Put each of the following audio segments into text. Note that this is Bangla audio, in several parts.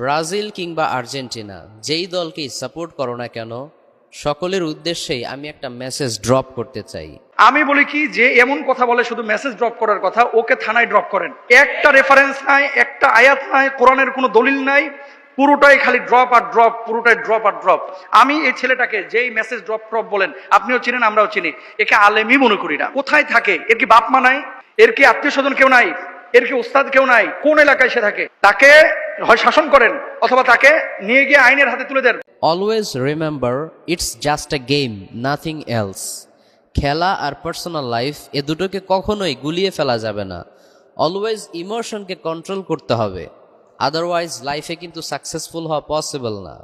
ব্রাজিল কিংবা আর্জেন্টিনা, যেই দলকেই সাপোর্ট করো না কেন, সকলের উদ্দেশ্যেই আমি একটা মেসেজ ড্রপ করতে চাই। আমি বলি কি, যে এমন কথা বলে শুধু মেসেজ ড্রপ করার কথা, ওকে থানায় ড্রপ করেন। একটা রেফারেন্স নাই, একটা আয়াত নাই, কোরআনের কোনো দলিল নাই, পুরোটাই খালি ড্রপ আর ড্রপ পুরোটাই ড্রপ আর ড্রপ আমি এই ছেলেটাকে যেই মেসেজ ড্রপ ড্রপ বলেন, আপনিও চিনেন, আমরাও চিনি, একে আলেমই মনে করি না। কোথায় থাকে? এর কি বাপ মা নাই? এর কি আত্মীয় স্বজন কেউ নাই? এর কি উস্তাদ কেউ নাই? কোন এলাকায় সে থাকে? তাকে হয় শাসন করেন, অথবা তাকে নিয়ে গিয়ে আইনের হাতে তুলে দেন। Always remember it's just a game nothing else খেলা আর পার্সোনাল লাইফ এ দুটোকে কখনোই গুলিয়ে ফেলা যাবে না। অলওয়েজ ইমোশনকে কন্ট্রোল করতে হবে। আদারওয়াইজ লাইফে কিন্তু সাকসেসফুল হওয়া পসিবল না।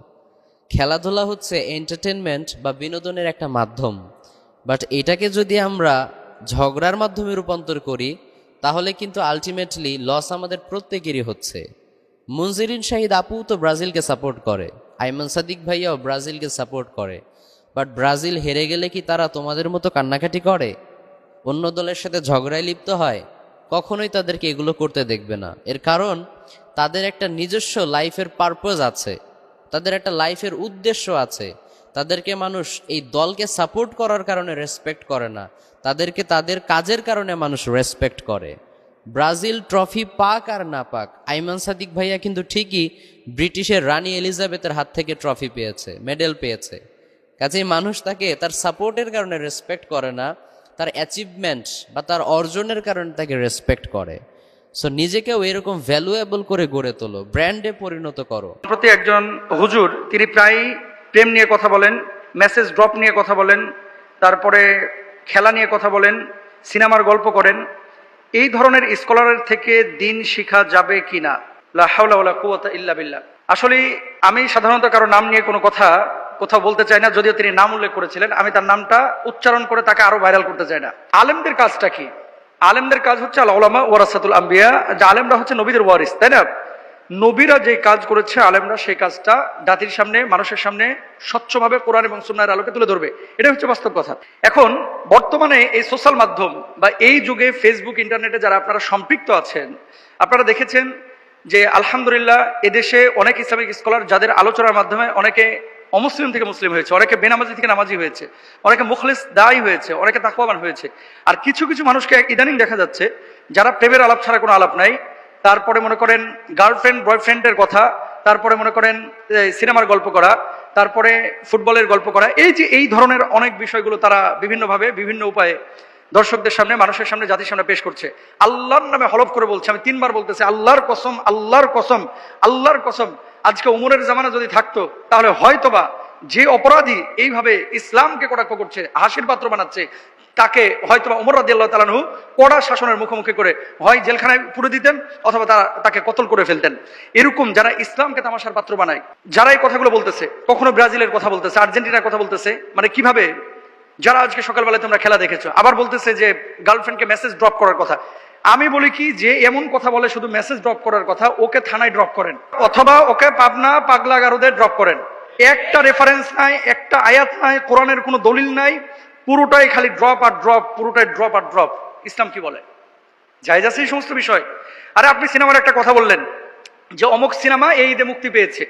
খেলাধুলা হচ্ছে এন্টারটেনমেন্ট বা বিনোদনের একটা মাধ্যম। বাট এটাকে যদি আমরা ঝগড়ার মাধ্যমে রূপান্তর করি, তাহলে কিন্তু আলটিমেটলি লস আমাদের প্রত্যেকেরই হচ্ছে। মুনজিরিন শাহিদ আপু তো ব্রাজিলকে সাপোর্ট করে, আইমান সাদিক ভাইয়াও ব্রাজিলকে সাপোর্ট করে। বাট ব্রাজিল হেরে গেলে কি তারা তোমাদের মতো কান্নাকাটি করে? অন্য দলের সাথে ঝগড়ায় লিপ্ত হয়? কখনোই তাদেরকে এগুলো করতে দেখবে না। এর কারণ, তাদের একটা নিজস্ব লাইফের পারপোজ আছে। তাদের একটা লাইফের উদ্দেশ্য আছে। তাদেরকে মানুষ এই দলকে সাপোর্ট করার কারণে রেসপেক্ট করে না। তাদেরকে তাদের কাজের কারণে মানুষ রেসপেক্ট করে। ব্রাজিল ট্রফি পাক আর না পাক, আইমান সাদিক ভাইয়া কিন্তু ঠিকই ব্রিটিশের রানী এলিজাবেথের হাত থেকে ট্রফি পেয়েছে, মেডেল পেয়েছে। কাজেই মানুষ তাকে তার সাপোর্টের কারণে রেসপেক্ট করে না, তার অ্যাচিভমেন্ট বা তার অর্জনের কারণে তাকে রেসপেক্ট করে। সো নিজেকেও এরকম ভ্যালুয়েবল করে গড়ে তোলো ব্র্যান্ডে পরিণত করো। প্রতি একজন হুজুর, তিনি প্রায় প্রেম নিয়ে কথা বলেন মেসেজ ড্রপ নিয়ে কথা বলেন, তারপরে খেলা নিয়ে কথা বলেন, সিনেমার গল্প করেন এই ধরনের স্কলারের থেকে দিন শিখা যাবে কি না ইল্লা বিল্লাহ। আসলে আমি সাধারণত কারও নাম নিয়ে কোনো কথা কোথাও বলতে চাই না, যদিও তিনি নাম উল্লেখ করেছিলেন। আমি তার নামটা উচ্চারণ করে তাকে আরও ভাইরাল করতে চাই না। আলেমদের কাজটা কি? আলেমদের কাজ হচ্ছে আল্লাহ ওয়ারাসাতুল আম্বিয়া, যে আলেমরা হচ্ছে নবীদের ওয়ারিস, তাই না? নবীরা যে কাজ করেছে, আলেমরা সেই কাজটা জাতির সামনে, মানুষের সামনে স্বচ্ছভাবে কোরআন এবং সুন্নার আলোকে তুলে ধরবে। এটা হচ্ছে বাস্তব কথা। এখন বর্তমানে এই সোশ্যাল মাধ্যম বা এই যুগে ফেসবুক, ইন্টারনেটে যারা আপনারা সম্পৃক্ত আছেন, আপনারা দেখেছেন যে আলহামদুলিল্লাহ এদেশে অনেক ইসলামিক স্কলার যাদের আলোচনার মাধ্যমে অনেকে অমুসলিম থেকে মুসলিম হয়েছে, অনেকে বেনামাজি থেকে নামাজি হয়েছে, অনেকে মুখলিস দায়ী হয়েছে, অনেকে তাকওয়াবান হয়েছে। আর কিছু কিছু মানুষকে ইদানিং দেখা যাচ্ছে যারা প্রেমের আলাপ ছাড়া কোনো আলাপ নাই তারপরে মনে করেন গার্লফ্রেন্ড বয়ফ্রেন্ডের কথা, তারপরে মনে করেন সিনেমার গল্প করা, তারপরে ফুটবলের গল্প করা, এই যে এই ধরনের অনেক বিষয়গুলো তারা বিভিন্নভাবে বিভিন্ন উপায়ে দর্শকদের সামনে, মানুষের সামনে, জাতির সামনে পেশ করছে। আল্লাহর নামে হলফ করে বলছে, আমি তিনবার বলতেছি, আল্লাহর কসম আল্লাহর কসম আল্লাহর কসম। আজকে উমরের জামানা যদি থাকতো, তাহলে হয়তোবা যে অপরাধী এইভাবে ইসলামকে কটাক্ষ করছে, হাসির পাত্র বানাচ্ছে তাকে হয়তো ওমর রাজি আল্লাহ তালানহু কড়া শাসনের মুখোমুখি করে হয় জেলখানায় পুরে দিতেন, অথবা তারা তাকে কতল করে ফেলতেন। এরকম যারা ইসলামকে তামাশার পাত্র বানায়, যারা এই কথাগুলো বলতেছে, কখনো ব্রাজিলের কথা বলতেছে, আর্জেন্টিনার কথা বলতেছে মানে কীভাবে? যারা আজকে সকালবেলায় তোমরা খেলা দেখেছ, আবার বলতেছে যে গার্লফ্রেন্ডকে মেসেজ ড্রপ করার কথা। আমি বলি কি, যে এমন কথা বলে শুধু মেসেজ ড্রপ করার কথা, ওকে থানায় ড্রপ করেন, অথবা ওকে পাবনা পাগলা গারুদের ড্রপ করেন। একটা রেফারেন্স নাই, একটা আয়াত নাই, কোরআনের কোনো দলিল নাই পুরোটাই খালি ড্রপ আর ড্রপ পুরোটাই ড্রপ আর ড্রপ ইসলাম কি বলে? যাই যাচ্ছে এই সমস্ত বিষয়। আরে আপনি সিনেমার একটা কথা বললেন যে অমুক সিনেমা এই ঈদে মুক্তি পেয়েছে।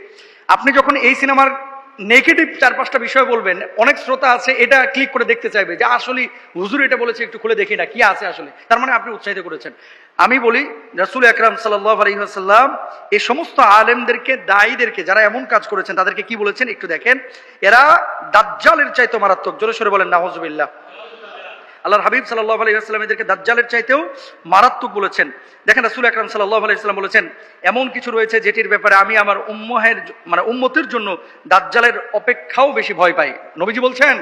আপনি যখন এই সিনেমার নেগেটিভ চার, পাঁচটা বিষয় বলবেন, অনেক শ্রোতা আছে, এটা ক্লিক করে দেখতে চাইবে যে আসলে হুজুর এটা বলেছে, একটু খুলে দেখি না, কি আছে আসলে? তার মানে আপনি উৎসাহিত করেছেন। আমি বলি, রাসুল আকরাম আলহিহাসাল্লাম এই সমস্ত আলেমদেরকে, দায়ীদেরকে যারা এমন কাজ করেছেন, তাদেরকে কি বলেছেন একটু দেখেন? এরা দাজ্জালের চাইতে মারাত্মক, জোরে সরে বলেন নাহজবিল্লাহ আল্লাহর হাবিব সাল্লাহ আলাইসালাম এদেরকে দাজ্জালের চাইতেও মারাত্মক বলেছেন। দেখেন রাসুল আকরাম সাল্লাহ আলাইসাল্লাম বলেছেন, এমন কিছু রয়েছে যেটির ব্যাপারে আমি আমার উম্মহের মানে উম্মতের জন্য দাজ্জালের অপেক্ষাও বেশি ভয় পাই। নবীজি বলছেন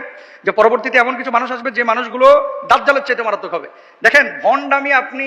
যে পরবর্তীতে এমন কিছু মানুষ আসবে যে মানুষগুলো দাজ্জালের চাইতে মারাত্মক হবে। দেখেন, ভণ্ডামি আপনি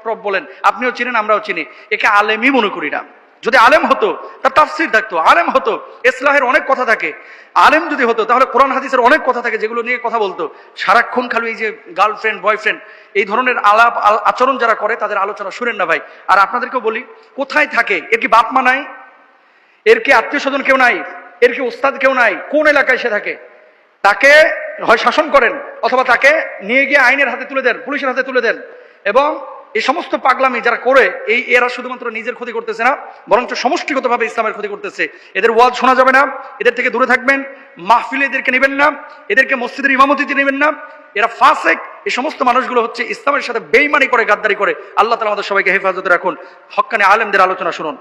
ড্রপ বলেন, আপনিও চিনেন, আমরাও চিনি। একে আলেমই মনে করি না। যদি আলেম হতো তার তাফসির থাকতো। আলেম হতো, ইসলাহের অনেক কথা থাকে। আলেম যদি হতো, তাহলে কোরআন, হাদিসের অনেক কথা থাকে যেগুলো নিয়ে কথা বলতো। সারাক্ষণ খালি এই যে গার্লফ্রেন্ড, বয়ফ্রেন্ড, এই ধরনের আলাপ আচরণ যারা করে, তাদের আলোচনা শুনেন না ভাই। আর আপনাদেরকেও বলি, কোথায় থাকে? এর কি বাপ মা নাই? এর কি আত্মীয় স্বজন কেউ নাই? এর কি উস্তাদ কেউ নাই? কোন এলাকায় সে থাকে? তাকে হয় শাসন করেন, অথবা তাকে নিয়ে গিয়ে আইনের হাতে তুলে দেন, পুলিশের হাতে তুলে দেন। এবং এই সমস্ত পাগলামি যারা করে, এই এরা শুধুমাত্র নিজের ক্ষতি করতেছে না, বরঞ্চ সমষ্টিগতভাবে ইসলামের ক্ষতি করতেছে। এদের ওয়াজ শোনা যাবে না, এদের থেকে দূরে থাকবেন, মাহফিলে এদেরকে নেবেন না, এদেরকে মসজিদের ইমামতিতে নেবেন না। এরা ফাসেক, এই সমস্ত মানুষগুলো হচ্ছে ইসলামের সাথে বেইমানি করে, গাদ্দারি করে। আল্লাহ তালা আমাদের সবাইকে হেফাজতে রাখুন। হকানে আলেমদের আলোচনা শুনুন।